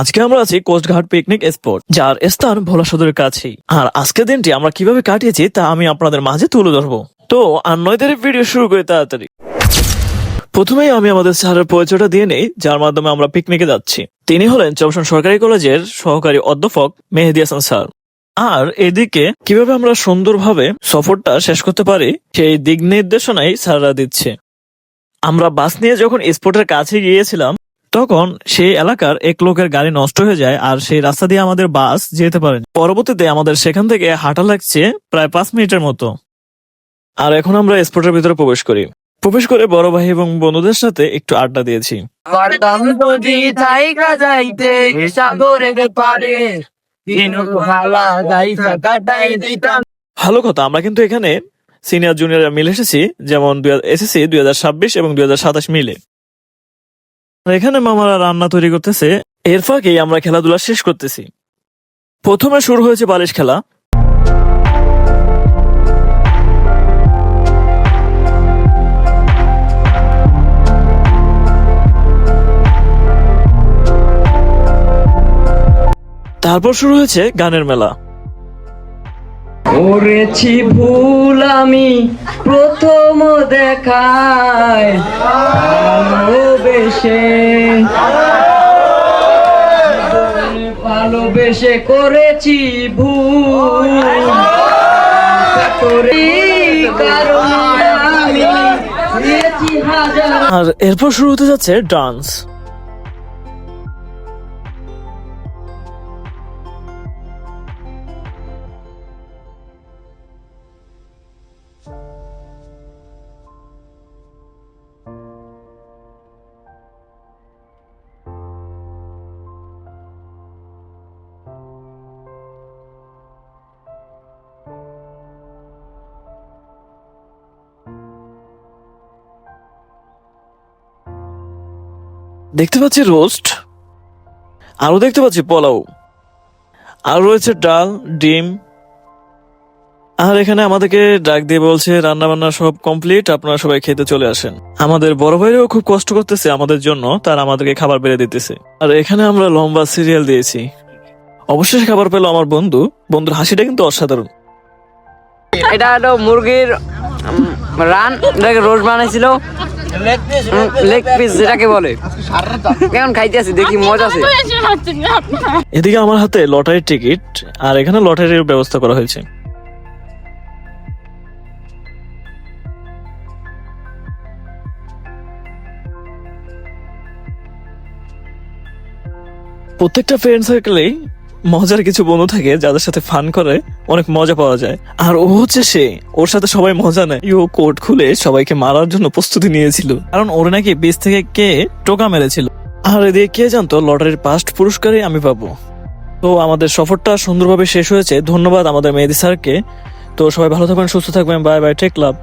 আজকে আমরা আছি কোস্টঘাট পিকনিক স্পট যার স্থান ভোলা সদরের কাছেই। আর আজকের দিনটি আমরা কীভাবে কাটিয়েছি তা আমি আপনাদের মাঝে তুলে ধরবো। তো, আর নয় দেরি ভিডিও শুরু করি তাড়াতাড়ি। প্রথমেই আমি আমাদের স্যারের পরিচয়টা দিয়ে নেই, যার মাধ্যমে আমরা পিকনিকে যাচ্ছি। তিনি হলেন চমশন সরকারি কলেজের সহকারী অধ্যাপক মেহেদি হাসান স্যার। আর এদিকে কীভাবে আমরা সুন্দরভাবে সফরটা শেষ করতে পারি, সেই দিক নির্দেশনাই স্যাররা দিচ্ছে। আমরা বাস নিয়ে যখন স্পটের কাছে গিয়েছিলাম তখন সেই এলাকার এক লোকের গাড়ি নষ্ট হয়ে যায় আর সেই রাস্তা দিয়ে আমাদের বাস যেতে পারে পরবর্তীতে আমাদের সেখান থেকে হাঁটা লাগছে প্রায় পাঁচ মিনিটের মতো। আর এখন আমরা স্পটের ভিতরে প্রবেশ করি। প্রবেশ করে বড় ভাই এবং বন্ধুদের সাথে একটু আড্ডা দিয়েছি। ভালা কথা আমরা কিন্তু এখানে সিনিয়র জুনিয়র মিলে এসেছি যেমন এসএসসি দুই হাজার ছাব্বিশ এবং দুই হাজার সাতাশ মিলে। এখানে মামারা রান্না তৈরি করতেছে। এর ফাঁকেই আমরা খেলাধুলা শেষ করতেছি। প্রথমে শুরু হয়েছে বালিশ খেলা। তারপর শুরু হয়েছে গানের মেলা। করেছি ভুল আমি, প্রথম দেখায় ভালোবেসে। ভালোবেসে করেছি ভুল। আর এরপর শুরু হতে যাচ্ছে ডান্স। দেখতে পাচ্ছি রোস্ট আরও দেখতে পাচ্ছি পোলাও, আর রয়েছে ডাল, ডিম, আর এখানে আমাদেরকে ডাক দিয়ে বলছে রান্না বান্না সব কমপ্লিট, আপনারা সবাই খেতে চলে আসেন। আমাদের বড় ভাইরাও খুব কষ্ট করতেছে আমাদের জন্য, তার আমাদেরকে খাবার বেড়ে দিতেছে। আর এখানে আমরা লম্বা সিরিয়াল দিয়েছি। অবশেষে খাবার পেল আমার বন্ধু, বন্ধুর হাসিটা কিন্তু অসাধারণ। এটা হলো মুরগির রান, এটাকে রোজ বানাইছিল। লেগ পিস যেটাকে বলে। কেমন খাইতে আছি? দেখি মজা আছে। এদিকে আমার হাতে লটারির টিকিট আর এখানে লটারির ব্যবস্থা করা হয়েছে। প্রত্যেকটা ফ্রেন্ড সার্কেলেই মজার কিছু বন্ধু থাকে যাদের সাথে ফান করে। অনেক মজা পাওয়া যায়। আর ও হচ্ছে সে, ওর সাথে সবাই মজা নেয়। ও কোর্ট খুলে সবাইকে মারার জন্য প্রস্তুতি নিয়েছিল। কারণ ওর নাকি বেশ থেকে কে টোকা মেরেছিল। আর এদিকে কে জানতো, লটারির পাস্ট পুরস্কারই আমি পাবো। তো আমাদের সফরটা সুন্দরভাবে শেষ হয়েছে। ধন্যবাদ আমাদের মেহেদি স্যারকে। তো সবাই ভালো থাকবেন, সুস্থ থাকবেন। বাই বাই টেক লাভ